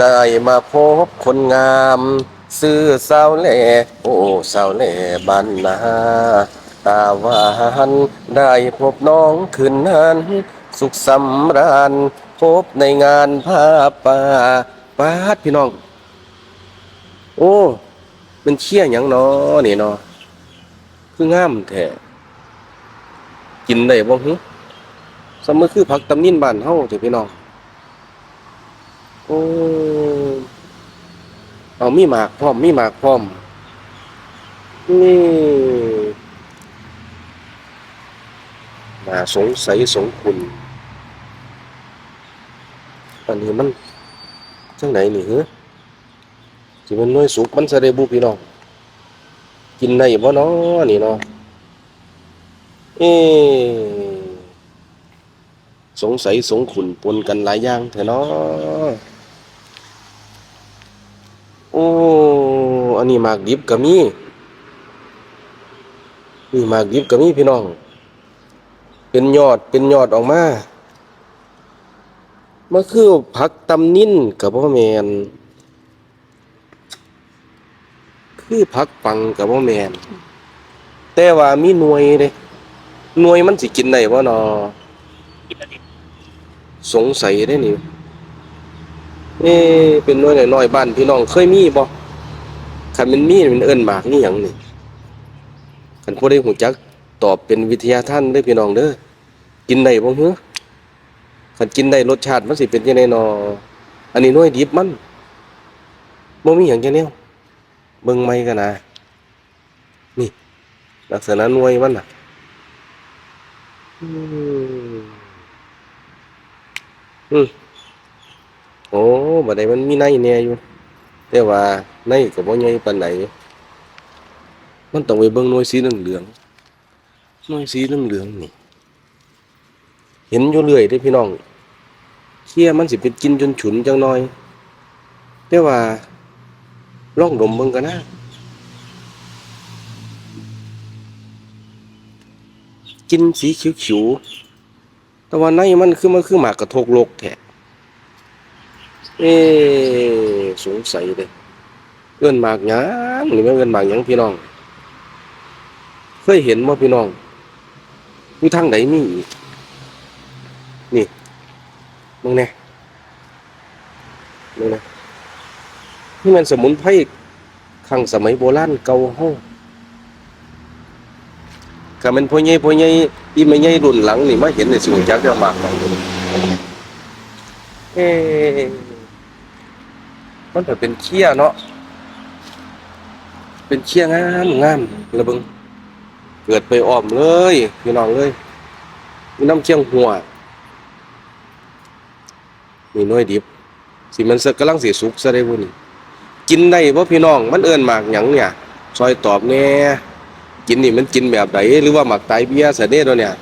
ได้มาพบคนงาม ซื้อสาวแล่โอ้สาวแล่บ้านนาตาหวานได้พบน้องคืนนั้น สุขสำราญพบในงานผ้าป่าปาดพี่น้อง โอ้เป็นเชี่ยหยังเนาะนี่เนาะคืองามแท้กินได้บ่หึสมมือคือผักตำนินบ้านเฮาเถอะพี่น้อง โอ้เอามีหมากพร้อมมีหมากพร้อม นี่น่าสงสัยสงคุณ อันนี้มันจังไหนนี่เหรอสิมันน้อยสุกมันสะได้บุพี่น้องกินได้บ่เนาะนี่เนาะเอ๊สงสัยสงขุนปนกันหลายอย่างแท้เนาะ โอ้ อันนี้หมากดิบก็มีนี่หมากดิบก็มีพี่น้อง เป็นยอดเป็นยอดออกมามันคือผักตำนิ่นกับพ่อแมนคือผักปังกับพ่อแมนแต่ว่ามีหน่วยเด้หน่วยมันสิกินได้บ่นอสงสัยได้นี่ เอ๊เป็นน้อยน้อยบ้านพี่น้องเคยมีบ่คันมันมีมันเอิ้นหมากนี่หยังนี่คันผู้ใดฮู้จักตอบเป็นวิทยาท่านเด้พี่น้องเด้อกินได้บ่ฮึคันกินได้รสชาติมันสิเป็นจังได๋นออันนี้น้อยดิบมันบ่มีหยังจังแนวเบิ่งใหม่กันนะนี่ ลักษณะน่วยมันน่ะอืมอืม้บัดนี้มันมีในแน่อยู่ แต่ว่าในก็บ่ใหญ่ปานใดมันต้องไปเบิ่งหน่วยสีเหลืองๆหน่วยสีเหลืองๆนี่ เห็นอยู่เรื่อยเด้พี่น้องเคี้ยมันสิเป็นกินจนฉุนจังน่อยแต่ว่าลองดมเบิ่งกันนะกินสีเขียวๆแต่ว่าในมันคือมันคือหมากกระทกโลกแท้ เอ๊สงสัยเลยเอื้อนหมากหยังนี่แม่เอื้อนหมากหยังพี่น้อง เคยเห็นบ่พี่น้องอยู่ทางไหนมีอีกนี่มึงแน่มึงแน่นี่มันสมุนไพรครั้งสมัยโบราณเก่าเฮาก็มันพ่อใหญ่พ่อใหญ่อีแม่ใหญ่รุ่นหลังนี่มาเห็นในสิรู้จักเรื่องหมากหยังเอ๊ มันเถเป็นเชี่ยเนาะเป็นเชี่ยงามงามระเบิงเกิดไปอ้อมเลยพี่น้องเลยมีน้ำเชี่ยงหัวมีน้อยดิบสิมันสกำลังสีสุกซะได้บุญกินได้เพราะพี่น้องมันเอิ้นหมากหยังเนี่ย ซอยตอบแน่กินนี่มันกินแบบไหนหรือว่าหมากไตเบี้ยเสยเน่ตัวเนี่ย